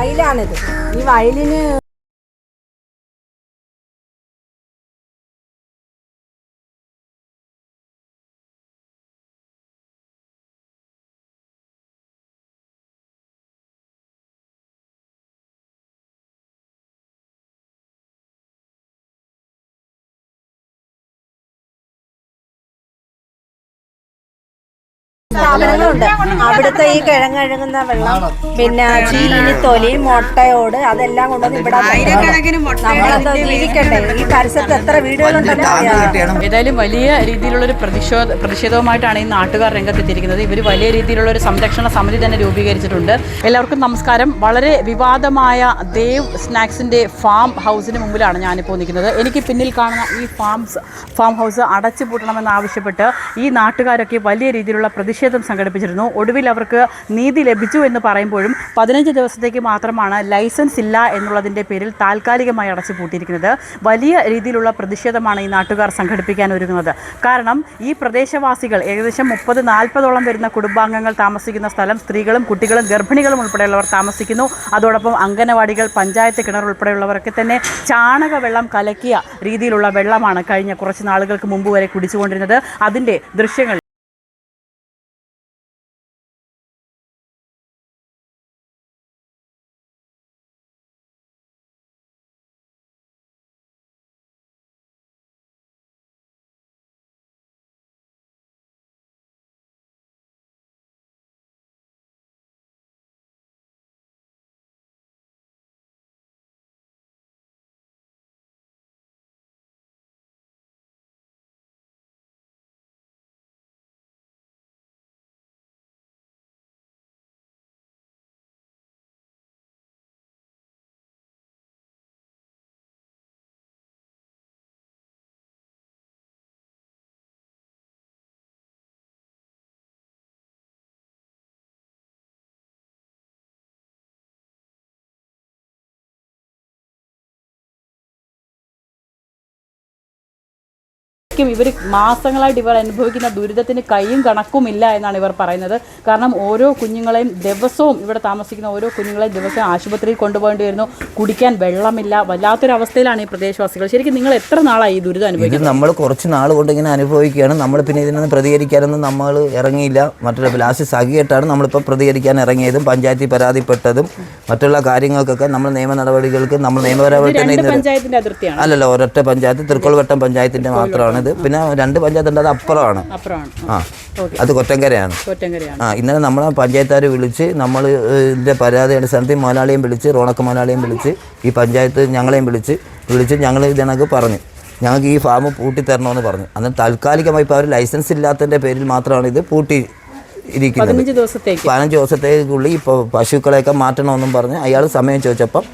വയലാണിത്. ഈ വയലിന് സ്ഥാപനങ്ങളുണ്ട്. അവിടുത്തെ ഈ കിഴങ്ങഴുകുന്ന വെള്ളം പിന്നെ ചീനി തൊലി മുട്ടയോട് അതെല്ലാം കൊണ്ടുവന്ന് ഇവിടെ നമ്മളെന്താ ജീവിക്കണ്ടേ ഈ പരിസരത്ത് എത്ര വീടുകളുണ്ടെന്ന് ഏതായാലും വലിയ രീതിയിലുള്ള ഒരു പ്രതിഷേധ പ്രതിഷേധവുമായിട്ടാണ് ഈ നാട്ടുകാർ രംഗത്തെത്തിയിരിക്കുന്നത്. ഇവർ വലിയ രീതിയിലുള്ള ഒരു സംരക്ഷണ സമിതി തന്നെ രൂപീകരിച്ചിട്ടുണ്ട്. എല്ലാവർക്കും നമസ്കാരം. വളരെ വിവാദമായ ദേവ് സ്നാക്സിന്റെ ഫാം ഹൗസിന് മുമ്പിലാണ് ഞാനിപ്പോൾ നിൽക്കുന്നത്. എനിക്ക് പിന്നിൽ കാണുന്ന ഈ ഫാംസ് ഫാം ഹൗസ് അടച്ചു പൂട്ടണമെന്ന് ആവശ്യപ്പെട്ട് ഈ നാട്ടുകാരൊക്കെ വലിയ രീതിയിലുള്ള പ്രതിഷേധം സംഘടിപ്പിച്ചിരുന്നു. ഒടുവിൽ അവർക്ക് നീതി ലഭിച്ചു എന്ന് പറയുമ്പോഴും പതിനഞ്ച് ദിവസത്തേക്ക് മാത്രമാണ് ലൈസൻസ് ഇല്ല എന്നുള്ളതിന്റെ പേരിൽ താൽക്കാലികമായി അടച്ചു പൂട്ടിയിരിക്കുന്നത്. വലിയ രീതിയിലുള്ള പ്രതിഷേധമാണ് ഈ നാട്ടുകാർ സംഘടിപ്പിക്കാൻ ഒരുങ്ങുന്നത്. കാരണം ഈ പ്രദേശവാസികൾ ഏകദേശം മുപ്പത് നാൽപ്പതോളം വരുന്ന കുടുംബാംഗങ്ങൾ താമസിക്കുന്ന സ്ഥലം സ്ത്രീകളും കുട്ടികളും ഗർഭിണികളും ഉൾപ്പെടെയുള്ളവർ താമസിക്കുന്നു. അതോടൊപ്പം അംഗനവാടികൾ പഞ്ചായത്ത് കിണർ ഉൾപ്പെടെയുള്ളവരൊക്കെ തന്നെ ചാണക വെള്ളം കലക്കിയ രീതിയിലുള്ള വെള്ളമാണ് കഴിഞ്ഞ കുറച്ച് നാളുകൾക്ക് മുമ്പ് വരെ കുടിച്ചുകൊണ്ടിരുന്നത്. അതിന്റെ ദൃശ്യങ്ങൾ ശരിക്കും ഇവർ മാസങ്ങളായിട്ട് ഇവർ അനുഭവിക്കുന്ന ദുരിതത്തിന് കൈയും കണക്കുമില്ല എന്നാണ് ഇവർ പറയുന്നത്. കാരണം ഓരോ കുഞ്ഞുങ്ങളെയും ദിവസവും ഇവിടെ താമസിക്കുന്ന ഓരോ കുഞ്ഞുങ്ങളെയും ദിവസവും ആശുപത്രിയിൽ കൊണ്ടുപോകേണ്ടി വരുന്നു. കുടിക്കാൻ വെള്ളമില്ല. വല്ലാത്തൊരു അവസ്ഥയിലാണ് ഈ പ്രദേശവാസികൾ. ശരിക്കും നിങ്ങൾ എത്ര നാളായി ഈ ദുരിതം അനുഭവിക്കുന്നത്? നമ്മൾ കുറച്ച് നാൾ കൊണ്ട് ഇങ്ങനെ അനുഭവിക്കുകയാണ്. നമ്മൾ പിന്നെ ഇതിനൊന്നും പ്രതികരിക്കാനൊന്നും നമ്മൾ ഇറങ്ങിയില്ല. മറ്റുള്ള ലാസ്റ്റ് സഖിയായിട്ടാണ് നമ്മളിപ്പോൾ പ്രതികരിക്കാൻ ഇറങ്ങിയതും പഞ്ചായത്തിൽ പരാതിപ്പെട്ടതും മറ്റുള്ള കാര്യങ്ങൾക്കൊക്കെ നമ്മൾ നിയമ നടപടികൾക്ക് നമ്മൾ നിയമപരമായിട്ട് തന്നെ അതിർത്തിയാണ്? അല്ലല്ലോ ഒരൊറ്റ പഞ്ചായത്ത് തൃക്കൊൾവട്ടം പഞ്ചായത്തിന്റെ മാത്രമാണ് ഇത് പിന്നെ രണ്ട് പഞ്ചായത്ത് ഉണ്ട് അത് അപ്പുറമാണ്. ആ അത് കൊറ്റങ്കരയാണ്. ആ ഇന്നലെ നമ്മളെ പഞ്ചായത്തുകാർ വിളിച്ച് നമ്മൾ ഇതിന്റെ പരാതി അടിസ്ഥാനത്തിൽ മോലാളിയും വിളിച്ച് റോണക്ക് മോലാളിയും വിളിച്ച് ഈ പഞ്ചായത്ത് ഞങ്ങളെയും വിളിച്ച് വിളിച്ച് ഞങ്ങൾ ഇതിനൊക്കെ പറഞ്ഞു. ഞങ്ങൾക്ക് ഈ ഫാം പൂട്ടി തരണമെന്ന് പറഞ്ഞു. അന്ന് താൽക്കാലികമായി ഇപ്പോൾ അവർ ലൈസൻസ് ഇല്ലാത്തതിന്റെ പേരിൽ മാത്രമാണ് ഇത് പൂട്ടി ഇരിക്കുന്നത്. പതിനഞ്ച് ദിവസത്തേക്ക്. പതിനഞ്ച് ദിവസത്തേക്കുള്ളിൽ ഇപ്പോൾ പശുക്കളെയൊക്കെ മാറ്റണമെന്നും പറഞ്ഞ് അയാൾ സമയം ചോദിച്ചപ്പം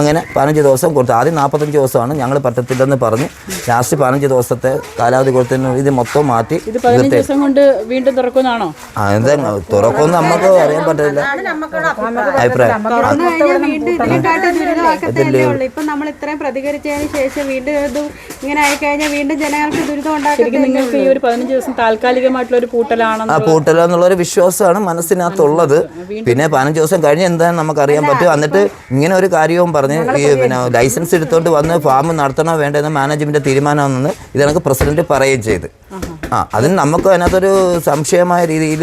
അങ്ങനെ പതിനഞ്ച് ദിവസം കൊടുത്തു. ആദ്യം നാൽപ്പത്തഞ്ച് ദിവസമാണ് ഞങ്ങൾ പറ്റത്തില്ലെന്ന് പറഞ്ഞ്. ലാസ്റ്റ് പതിനഞ്ച് ദിവസത്തെ കാലാവധി കൊടുത്തതിന് ഇത് മൊത്തം മാറ്റി ദിവസം കൊണ്ട് വീണ്ടും തുറക്കുന്നതാണോ ആ എന്താ തുറക്കുമെന്ന് നമുക്ക് അറിയാൻ പറ്റില്ല അഭിപ്രായം. ഇപ്പൊ നമ്മൾ ഇത്രയും പ്രതികരിച്ചതിന് ശേഷം വീണ്ടും ഇത് ഇങ്ങനെ ആയിക്കഴിഞ്ഞാൽ വീണ്ടും ജനങ്ങൾക്ക് ദുരിതം നിങ്ങൾക്ക് ഈ ഒരു പതിനഞ്ച് ദിവസം താൽക്കാലികമായിട്ടുള്ള ഒരു പൂട്ടലാണെന്ന് ആ പൂട്ടല എന്നുള്ളൊരു വിശ്വാസമാണ് മനസ്സിനകത്തുള്ളത്. പിന്നെ പതിനഞ്ച് ദിവസം കഴിഞ്ഞ് എന്താണെന്ന് നമുക്ക് അറിയാൻ പറ്റും. എന്നിട്ട് ഇങ്ങനെ ഒരു കാര്യവും പറഞ്ഞ് ഈ പിന്നെ ലൈസൻസ് എടുത്തോണ്ട് വന്ന് ഫാം നടത്തണോ വേണ്ടെന്ന് മാനേജ്മെന്റ് തീരുമാനമാണെന്ന് ഇത് കണക്ക് പ്രസിഡന്റ് പറയുകയും ചെയ്ത്. ആ അതിന് നമുക്ക് അതിനകത്തൊരു സംശയമായ രീതിയിൽ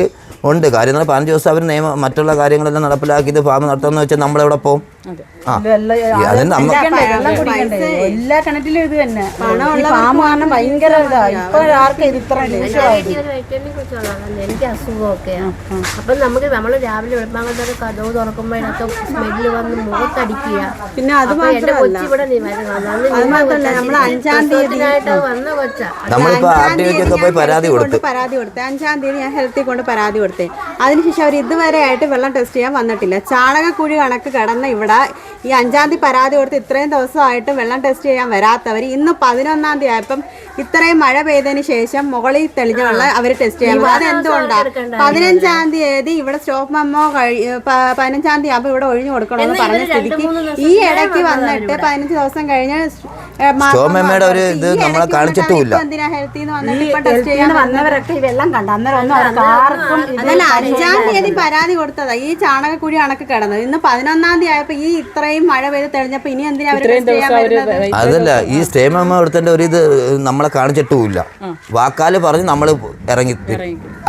ഉണ്ട്. കാര്യം എന്ന് പറഞ്ഞാൽ പതിനഞ്ച് ദിവസം അവർ നിയമം മറ്റുള്ള കാര്യങ്ങളെല്ലാം നടപ്പിലാക്കിയത് ഫാം നടത്തുമെന്ന് വെച്ചാൽ നമ്മളെവിടെ പോകും എല്ലാ കിണറ്റിലും ഇത് തന്നെ. ഈ ഫാം കാരണം ഭയങ്കര ഇതാ. ഇപ്പൊ ആർക്കും ഇത് ഇത്ര എനിക്ക് അസുഖമൊക്കെയാണ് അപ്പൊ നമുക്ക് നമ്മൾ രാവിലെ വെളുപ്പാങ്കത്തൊക്കെ കഥവ് തുറക്കുമ്പോൾ ഇതിനകത്ത് സ്മെല്ല് വന്ന് മുഖത്തടിക്കുക. പിന്നെ അത് എന്റെ കൊച്ചി ഇവിടെ നി- വരുന്നത്. അന്ന് നിന്ന കൊച്ചാ. നമ്മൾ അഞ്ചാം തീയതി പ്രസവത്തിനായിട്ട് വന്ന കൊച്ച. പരാതി കൊടുത്തു. പരാതി കൊടുത്തേ. അഞ്ചാം തീയതി ഞാൻ ഹെൽത്തിൽ കൊണ്ട് പരാതി കൊടുത്തേ. അതിനുശേഷം അവർ ഇതുവരെ ആയിട്ട് വെള്ളം ടെസ്റ്റ് ചെയ്യാൻ വന്നിട്ടില്ല. ചാണകക്കുഴി കണക്ക് കടന്ന ഇവിടെ ഈ അഞ്ചാം തീയതി പരാതി കൊടുത്ത് ഇത്രയും ദിവസമായിട്ട് വെള്ളം ടെസ്റ്റ് ചെയ്യാൻ വരാത്തവർ ഇന്ന് പതിനൊന്നാം തീയതി ആയപ്പം ഇത്രയും മഴ പെയ്തതിന് ശേഷം മുകളിൽ തെളിഞ്ഞ വെള്ളം അവർ ടെസ്റ്റ് ചെയ്യാൻ അത് എന്തുകൊണ്ടാണ് പതിനഞ്ചാം തീയതി ഇവിടെ സ്റ്റോപ്പ് മെമ്മോ കഴി പതിനഞ്ചാം തീയതി ആകുമ്പോൾ ഇവിടെ ഒഴിഞ്ഞു കൊടുക്കണമെന്ന് പറഞ്ഞ സ്ഥിതിക്ക് ഈ ഇടയ്ക്ക് വന്നിട്ട് പതിനഞ്ച് ദിവസം കഴിഞ്ഞ് സ്റ്റോമമ്മയുടെ ഒരു ഇത് നമ്മളെ കാണിച്ചിട്ടുമില്ല. വന്നവരൊക്കെ ഈ വെള്ളം കണ്ട? അന്നേരം അതല്ല അഞ്ചാം തീയതി പരാതി കൊടുത്തതാ. ഈ ചാണകക്കുഴി അണക്ക് കിടന്നത്. ഇന്ന് പതിനൊന്നാം തീയതി ആയപ്പോ ഈ ഇത്രയും മഴ പെയ്ത് തെളിഞ്ഞപ്പോ ഇനി എന്തിനാ അതല്ല ഈ സ്റ്റേമമ്മ എടുത്തതിന്റെ ഒരു ഇത് നമ്മളെ കാണിച്ചിട്ടുമില്ല. വാക്കാൽ പറഞ്ഞ് നമ്മൾ ഇറങ്ങി.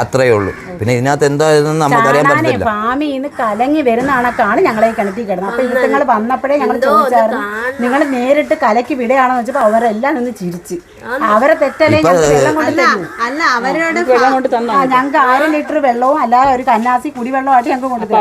അത്രയേ ഉള്ളൂ. പിന്നെ ഇതിനകത്ത് എന്തായതെന്ന് നമുക്കറിയാൻ നമ്മൾ പറ്റത്തില്ല. പറ്റില്ല നിന്ന് കലങ്ങി വരുന്ന കണക്കാണ് ഞങ്ങളെ കിണറ്റി കിടന്നത്. അപ്പൊ നിങ്ങൾ വന്നപ്പോഴേ ഞങ്ങൾ ചോദിച്ചായിരുന്നു നിങ്ങൾ നേരിട്ട് കലക്കി വിടുകയാണെന്ന് വെച്ചപ്പോ അവരെല്ലാം നിന്ന് ചിരിച്ച്. അവരെ തെറ്റല്ലേ ഞങ്ങൾക്ക് വെള്ളം കൊണ്ട് അല്ല അല്ല അവരോട് വെള്ളം കൊണ്ട് തന്നോ? ആ, ഞങ്ങൾക്ക് ആയിരം ലിറ്റർ വെള്ളവും അല്ലാതെ ഒരു കന്നാസി കുടിവെള്ളമായിട്ട് ഞങ്ങൾക്ക് കൊണ്ടുപോകും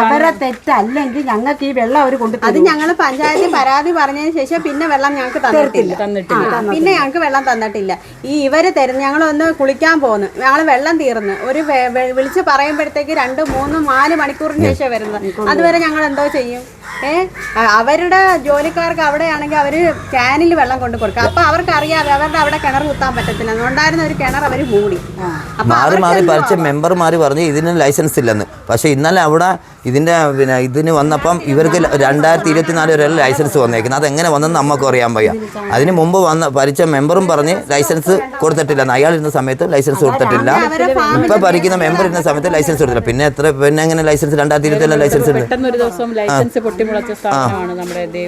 അവരെ തെറ്റല്ലെങ്കിൽ ഞങ്ങൾക്ക് ഈ വെള്ളം അവർ കൊണ്ടു അത് ഞങ്ങൾ പഞ്ചായത്തിൽ പരാതി പറഞ്ഞതിന് ശേഷം പിന്നെ വെള്ളം ഞങ്ങൾക്ക് തന്നിട്ടില്ല. ആ, പിന്നെ ഞങ്ങൾക്ക് വെള്ളം തന്നിട്ടില്ല. ഈ ഇവർ തരുന്ന ഞങ്ങൾ ഒന്ന് കുളിക്കാൻ പോന്നു. ഞങ്ങൾ വെള്ളം തീർന്നു. ഒരു വെ- വിളിച്ച് പറയുമ്പോഴത്തേക്ക് രണ്ട് മൂന്ന് നാല് മണിക്കൂറിന് ശേഷം വരുന്നത്. അതുവരെ ഞങ്ങൾ എന്തോ ചെയ്യും. ഏ? അവരുടെ ജോലിക്കാർക്ക് അവിടെയാണെങ്കിൽ അവർ ക്യാനിൽ വെള്ളം കൊണ്ട് കൊടുക്കുക അപ്പൊ അവർക്ക് അറിയാതെ അവരുടെ അവിടെ കിണർ കുത്താൻ പറ്റത്തില്ല. അതുകൊണ്ടായിരുന്ന ഒരു കിണർ അവർ മൂടി. മാറി മാറി പറിച്ച മെമ്പർ മെമ്പർമാർ പറഞ്ഞു ഇതിന് ലൈസൻസ് ഇല്ലെന്ന്. പക്ഷെ ഇന്നലെ അവിടെ ഇതിന്റെ പിന്നെ ഇതിന് വന്നപ്പം ഇവർക്ക് രണ്ടായിരത്തി ഇരുപത്തിനാല് വരെ ലൈസൻസ് വന്നേക്കുന്നത്. അതെങ്ങനെ വന്നെന്ന് നമുക്ക് അറിയാൻ വയ്യ. അതിന് മുമ്പ് വന്ന പരിച്ച മെമ്പറും പറഞ്ഞ് ലൈസൻസ് കൊടുത്തിട്ടില്ല അയാൾ ഇരുന്ന സമയത്ത് ലൈസൻസ് കൊടുത്തിട്ടില്ല. ഇപ്പൊ ഭരിക്കുന്ന മെമ്പർ ഇരുന്ന സമയത്ത് ലൈസൻസ് കൊടുത്തില്ല പിന്നെ എത്ര പിന്നെ എങ്ങനെ ലൈസൻസ് രണ്ടായിരത്തി ഇരുപത്തിനാല് ലൈസൻസ് ഉണ്ട് ആ.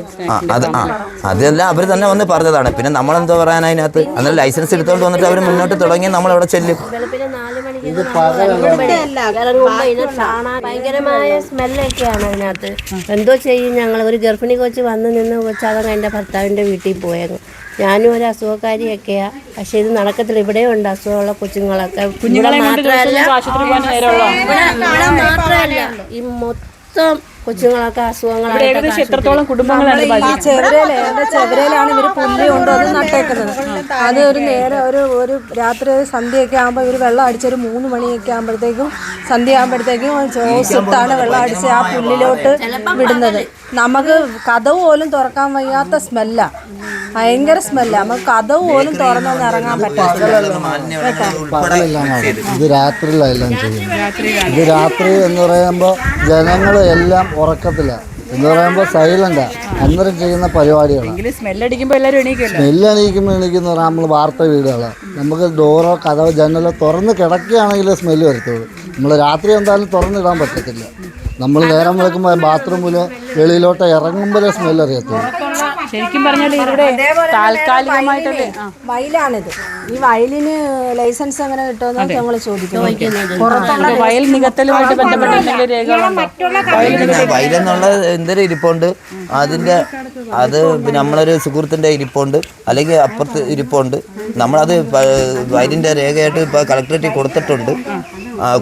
സ്നാക്സിന്റെ അത് ആ അതെല്ലാം അവർ തന്നെ വന്ന് പറഞ്ഞതാണ്. പിന്നെ നമ്മളെന്തോ പറയാൻ അതിനകത്ത്? അന്നേരം ലൈസൻസ് എടുത്തോണ്ട് വന്നിട്ട് അവർ മുന്നോട്ട് തുടങ്ങി നമ്മൾ അവിടെ ചെല്ലും. ഭയങ്കരമായ സ്മെല്ലൊക്കെയാണ് അതിനകത്ത്. എന്തോ ചെയ്യും ഞങ്ങൾ ഒരു ഗർഭിണി കൊച്ച് വന്ന് നിന്ന് കൊച്ചാകാൻ എന്റെ ഭർത്താവിന്റെ വീട്ടിൽ പോയത് ഞാനും ഒരു അസുഖക്കാരിയൊക്കെയാ. പക്ഷെ ഇത് നടക്കത്തില്ല. ഇവിടെ ഉണ്ട് അസുഖമുള്ള കൊച്ചുങ്ങളൊക്കെ. കുഞ്ഞുങ്ങളെ ഇവിടെ മാത്രമല്ല ഇവിടെ ഈ മൊത്തം കൊച്ചുങ്ങളൊക്കെ അസുഖങ്ങളായിട്ട് എത്രത്തോളം കുടുംബങ്ങളാണ് ചെവരയിലെ ചെവരയിലാണ് ഇവർ പുല്ല് കൊണ്ട് അത് നട്ടേക്കുന്നത്. അത് ഒരു നേരെ ഒരു ഒരു രാത്രി സന്ധ്യയൊക്കെ ആകുമ്പോൾ ഇവർ വെള്ളം അടിച്ചൊരു മൂന്ന് മണിയൊക്കെ ആകുമ്പോഴത്തേക്കും സന്ധ്യ ആകുമ്പോഴത്തേക്കും ചോസിട്ടാണ് വെള്ളം അടിച്ച് ആ പുല്ലിലോട്ട് വിടുന്നത്. നമുക്ക് കഥവ് പോലും തുറക്കാൻ വയ്യാത്ത സ്മെല്ല. ഭയങ്കര സ്മെല്ല. നമുക്ക് കഥവ് പോലും തുറന്നൊന്നും ഇറങ്ങാൻ പറ്റില്ല. ഇത് രാത്രിയിലെല്ലാം ചെയ്യുന്നത് ഇത് രാത്രി എന്ന് പറയുമ്പോൾ ജനങ്ങൾ എല്ലാം ഉറക്കത്തില്ല എന്ന് പറയുമ്പോൾ സൈലന്റാ അന്നേരം ചെയ്യുന്ന പരിപാടികളാണ് സ്മെല്ലടിക്കുമ്പോൾ എല്ലാവരും എണീക്കുമല്ലോ. സ്മെല്ല് എണീക്കുമ്പോൾ എണീക്കുന്ന പറഞ്ഞാൽ നമ്മൾ വാർത്ത വീടുകളാണ് നമുക്ക് ഡോറോ കഥവോ ജനലോ തുറന്ന് കിടക്കുകയാണെങ്കിൽ സ്മെല്ല് വരത്തുള്ളൂ. നമ്മൾ രാത്രി എന്തായാലും തുറന്നിടാൻ പറ്റത്തില്ല. നമ്മൾ നേരം വെക്കുമ്പോൾ ബാത്റൂമിലോ വെളിയിലോട്ടോ ഇറങ്ങുമ്പോഴേ സ്മെല്ല് അറിയത്തുള്ളൂ. ശരിക്കും പറഞ്ഞാൽ ഇവിടെ താൽക്കാലികമായിട്ടല്ലേ വയലാണിത്. ഈ വയലിന് ലൈസൻസ് എങ്ങനെ കിട്ടുമെന്ന് ഞങ്ങൾ ചോദിക്കുന്നു. പുറത്തുള്ള വയൽ നികത്തലുമായിട്ട് ബന്ധപ്പെട്ട എന്തെങ്കിലും രേഖകളുണ്ടോ. പിന്നെ വയലെന്നുള്ള എന്തൊരു ഇരിപ്പുണ്ട്? അതിന്റെ അത് നമ്മളൊരു സുഹൃത്തിന്റെ ഇരിപ്പുണ്ട്. അല്ലെങ്കിൽ അപ്പുറത്ത് ഇരിപ്പുണ്ട്. നമ്മളത് വയലിന്റെ രേഖയായിട്ട് ഇപ്പൊ കളക്ടറേറ്റിൽ കൊടുത്തിട്ടുണ്ട്.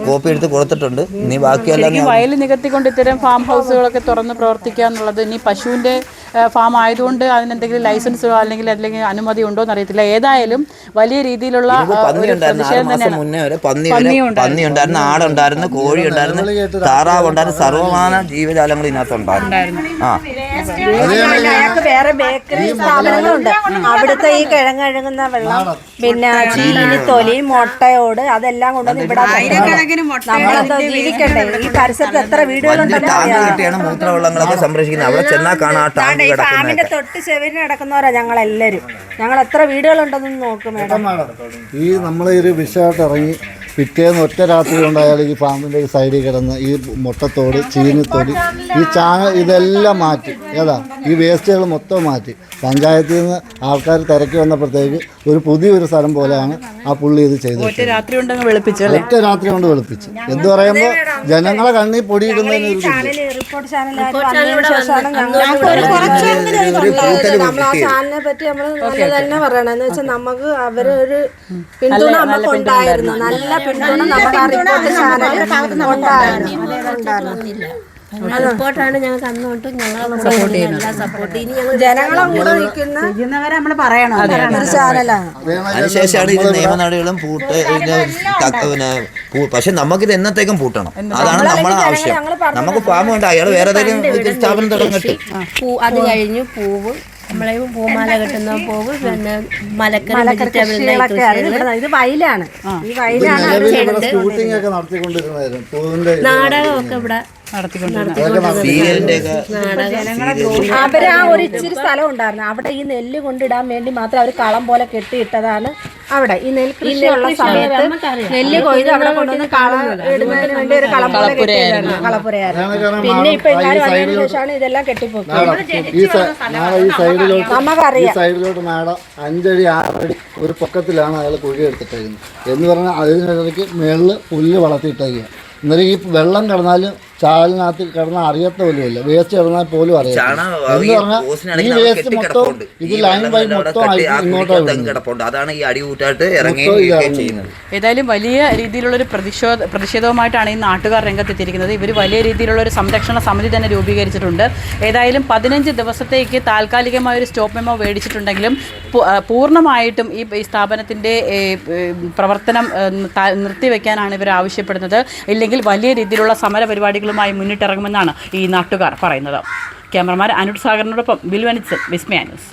കോപ്പി എടുത്ത് കൊടുത്തിട്ടുണ്ട്. ഇനി ബാക്കിയെല്ലാം വയൽ നികത്തിക്കൊണ്ട് ഇത്തരം ഫാം ഹൗസുകളൊക്കെ തുറന്ന് പ്രവർത്തിക്കുക എന്നുള്ളത് ഇനി പശുവിന്റെ ഫാം ആയതുകൊണ്ട് അതിനെന്തെങ്കിലും ലൈസൻസോ അല്ലെങ്കിൽ അല്ലെങ്കിൽ അനുമതി ഉണ്ടോ എന്നറിയത്തില്ല ഏതായാലും വലിയ രീതിയിലുള്ള പന്നി ഉണ്ടായിരുന്നു. ആറ് മാസം മുന്നേ വരെ പന്നി വരെ പന്നിയും ഉണ്ടായിരുന്നു. പന്നി ഉണ്ടായിരുന്നു ആടുണ്ടായിരുന്നു കോഴി ഉണ്ടായിരുന്നു താറാവ് ഉണ്ടായിരുന്നു സർവമാന ജീവജാലങ്ങൾ ഇതിനകത്തുണ്ടായിരുന്നു. ആ. ഞങ്ങൾക്ക് വേറെ ബേക്കറി സ്ഥാപനങ്ങളുണ്ട്. അവിടുത്തെ ഈ കിഴങ്ങഴുകുന്ന വെള്ളം പിന്നെ ചീനി തൊലി മുട്ടയോട് അതെല്ലാം കൊണ്ടുവന്ന് ഇവിടെ നമ്മളെന്തോ ജീവിക്കട്ടെ ഈ പരിസരത്ത് എത്ര വീടുകളുണ്ടല്ലോ? വീടുകളുണ്ടെന്ന് ടാങ്ക്? കിട്ടിയാണ് മൂത്രവെള്ളങ്ങളൊക്കെ സംരക്ഷിക്കുന്നത്. അവിടെ ചെന്നാൽ കാണാം ആ ടാങ്ക് ഫാമിന്റെ തൊട്ട് ചെവിന് കിടക്കുന്നവരാ ഞങ്ങളെല്ലാരും. ഞങ്ങൾ എത്ര വീടുകളുണ്ടെന്ന് നോക്കും മേഡം. ഈ നമ്മളെ ഒരു വിഷയമായിട്ട് ഇറങ്ങി പിറ്റേന്ന് ഒറ്റ രാത്രി കൊണ്ട് അയാൾ ഈ പാമ്പിന്റെ ഈ സൈഡിൽ കിടന്ന് ഈ മുട്ടത്തോട് ചീനിത്തോടി ഈ ചാണ ഇതെല്ലാം മാറ്റി. ഏതാ? ഈ വേസ്റ്റുകൾ മൊത്തം മാറ്റി. പഞ്ചായത്തിൽ നിന്ന് ആൾക്കാർ തിരക്കി വന്നപ്പോഴത്തേക്ക് ഒരു പുതിയൊരു സ്ഥലം പോലെയാണ് ആ പുള്ളി ഇത് ചെയ്തത് ഒറ്റ രാത്രി കൊണ്ട് വെളുപ്പിച്ചു അല്ലേ? ഒറ്റ രാത്രി കൊണ്ട് വെളുപ്പിച്ച്. എന്ത് പറയുമ്പോൾ ജനങ്ങളെ കണ്ണിൽ പൊടിയിടുന്നതിന് ഒരു ചാനലിനെ പറ്റി നമ്മൾ തന്നെ പറയണം. എന്ന് വെച്ചാൽ നമുക്ക് അവരൊരു പിന്തുണ നമുക്ക് ഉണ്ടായിരുന്നു. നല്ല പിന്തുണ നമുക്ക് റിപ്പോർട്ട് ചാനൽ ഉണ്ടായിരുന്നു. റിപ്പോർട്ടാണ് ഞങ്ങൾക്ക് അന്ന് തൊട്ട് ഞങ്ങൾ സപ്പോർട്ട് ചെയ്യുന്നത്. സപ്പോർട്ട് ഇനി ഞങ്ങൾ ജനങ്ങളെ കൂടെ നിൽക്കുന്ന ചെയ്യുന്നവരെ നമ്മൾ പറയണം. അതിനുശേഷമാണ് ഇത് നിയമനടപടികളും പൂട്ട് ഇത് പിന്നെ പൂ- പക്ഷെ നമുക്കിത് എന്നത്തേക്കും പൂട്ടണം? അതാണ് നമ്മളെ ആവശ്യം. നമുക്ക് ഫാം ഉണ്ട്. അയാൾ വേറെ ഏതെങ്കിലും ഇത് സ്ഥാപനം തുടങ്ങട്ടെ. പൂ അത് കഴിഞ്ഞു പൂവ് നമ്മളെ പൂമാല കിട്ടുന്ന പൂവ് പിന്നെ മലക്കറി. ഇത് വയലാണ്. ഈ വയലാണ് നാടകമൊക്കെ ഇവിടെ അവർ ആ ഒരു ഇച്ചിരി സ്ഥലം ഉണ്ടായിരുന്നു. അവിടെ ഈ നെല്ല് കൊണ്ടിടാൻ വേണ്ടി മാത്രം അവർ കളം പോലെ കെട്ടിയിട്ടതാണ് അവിടെ. ഈ നെൽകൃഷിയുള്ള സമയത്ത് നെല്ല് കൊയ്ത് അവിടെ കൊണ്ടുവന്ന് കളം ഇടുന്നതിന് വേണ്ടി ഒരു കളം പോലെ കെട്ടിയതാണ് കളപ്പുരയായിരുന്നു പിന്നെ ഇപ്പൊ എല്ലാവരും വന്നതിന് ശേഷമാണ് ഇതെല്ലാം കെട്ടിപ്പോക്കുന്നത് നമുക്കറിയാം സൈഡിലോട്ട് മാഡം അഞ്ചടി ആറടി ഒരു പൊക്കത്തിലാണ് അയാൾ കുഴി എടുത്തിട്ടേക്കുന്നത്. എന്ന് പറഞ്ഞാൽ അതിനിടയ്ക്ക് മേളിൽ പുല്ല് വളർത്തിയിട്ടേക്കുക എന്നാലും ഈ വെള്ളം കിടന്നാലും ചാലിനകത്ത് കിടന്നാൽ അറിയത്ത പോലുമില്ല. വേസ്റ്റ് കിടന്നാൽ പോലും അറിയാം എന്ന് ഈ പറഞ്ഞാൽ ഈ വേസ്റ്റ് മൊത്തം ഇത് ലൈൻ അവിടെ മൊത്തം ഇങ്ങോട്ടാണ് അതാണ് ഈ ഇറങ്ങി ഏതായാലും വലിയ രീതിയിലുള്ള ഒരു പ്രതിഷേധ പ്രതിഷേധവുമായിട്ടാണ് ഈ നാട്ടുകാർ രംഗത്തെത്തിയിരിക്കുന്നത്. ഇവർ വലിയ രീതിയിലുള്ള ഒരു സംരക്ഷണ സമിതി തന്നെ രൂപീകരിച്ചിട്ടുണ്ട്. ഏതായാലും പതിനഞ്ച് ദിവസത്തേക്ക് താൽക്കാലികമായ ഒരു സ്റ്റോപ്പ് മെമ്മോ മേടിച്ചിട്ടുണ്ടെങ്കിലും പൂർണമായിട്ടും ഈ സ്ഥാപനത്തിന്റെ സ്ഥാപനത്തിന്റെ പ്രവർത്തനം നിർത്തിവെക്കാനാണ് ഇവർ ആവശ്യപ്പെടുന്നത്. ഇല്ലെങ്കിൽ വലിയ രീതിയിലുള്ള സമര പരിപാടികളുമായി മുന്നിട്ടിറങ്ങുമെന്നാണ് ഈ നാട്ടുകാർ പറയുന്നത്. ക്യാമറമാൻ അനുട് സാഗറിനോടൊപ്പം ബിൽവനിച്ചൻ വിസ്മയ ന്യൂസ്.